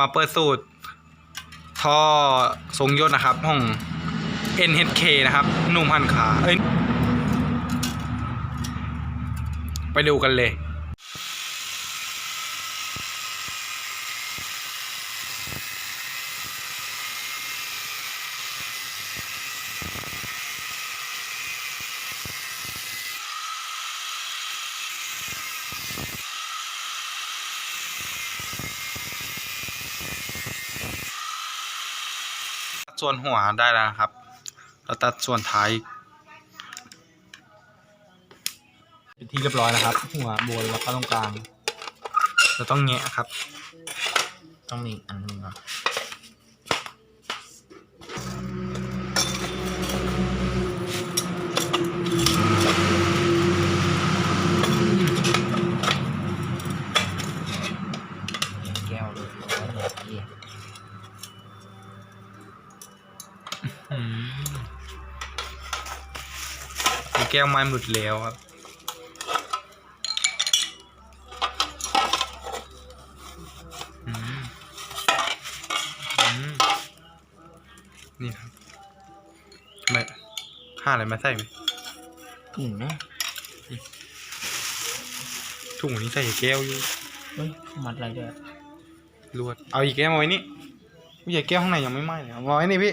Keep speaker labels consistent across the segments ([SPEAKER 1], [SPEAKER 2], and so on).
[SPEAKER 1] มาเปิดสูตร ท่อทรงยศนะครับห้อง NHK นะครับนุ่มหันขาเอ้ยไปดูกันเลย ส่วนหัวได้แล้วนะครับ เราตัดส่วนท้ายเป็นที่เรียบร้อยนะครับ หัวบนแล้วก็ตรงกลาง เราต้องแงะครับ
[SPEAKER 2] ต้องมีอีกอันหนึงก่อน แก้ว
[SPEAKER 1] ไม้หมดแล้วครับอืมอืมนี่ครับไม่ห้าอะไรมาใส่ไหม
[SPEAKER 2] ถุงนะ
[SPEAKER 1] ถุงนี้ใส่แก้วอยู่
[SPEAKER 2] เฮ้ย มัดอะไรด้วย
[SPEAKER 1] รวด เอาอีกแก้วมาไว้นี่พี่ใหญ่แก้วข้างในยังไม่ไหม้เลยเอามาไว้นี่พี่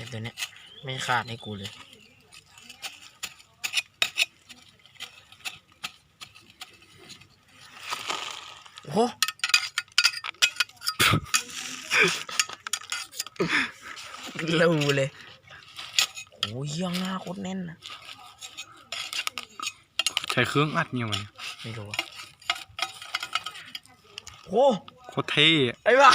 [SPEAKER 2] แน่นอะมึงดูอะ
[SPEAKER 1] ข้างในไม่ไม่ไม่เป็นไรเลย
[SPEAKER 2] แต่ตัวเนี้ยไม่ขาดให้กูเลย โอ้โหรูเลยโอ้ยยังหน้าโคตรแน่นนะ
[SPEAKER 1] ใช้เครื่องอัดเนี่ยมัน
[SPEAKER 2] ไม่รู้อะโอ้
[SPEAKER 1] โคตรเท่อะ
[SPEAKER 2] ไอ้บ้า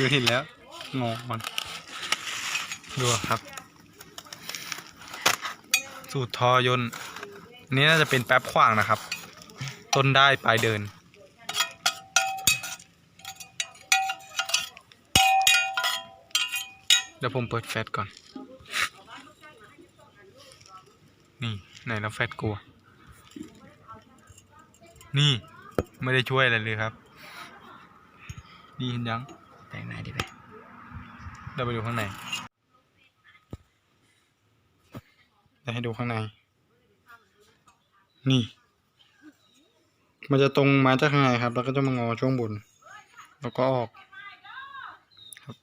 [SPEAKER 1] ดูเห็นแล้วงงมัน ดูครับ สูตรทอยนต์อันนี้น่าจะเป็นแป๊บขว้างนะครับ ต้นได้ปลายเดิน เดี๋ยวผมเปิดแฟลชก่อน นี่ไหนแล้วแฟลชกลัว นี่ไม่ได้ช่วยอะไรเลยครับนี่เห็นยัง
[SPEAKER 2] แต่งหน้าดีไป
[SPEAKER 1] เราไปดูข้างในจะ ให้ดูข้างใน นี่ มันจะตรงมาจากข้างในครับ แล้วก็จะมางอช่วงบน แล้วก็ออกครับ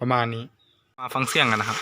[SPEAKER 1] ประมาณนี้ มาฟังเสียงกันนะครับ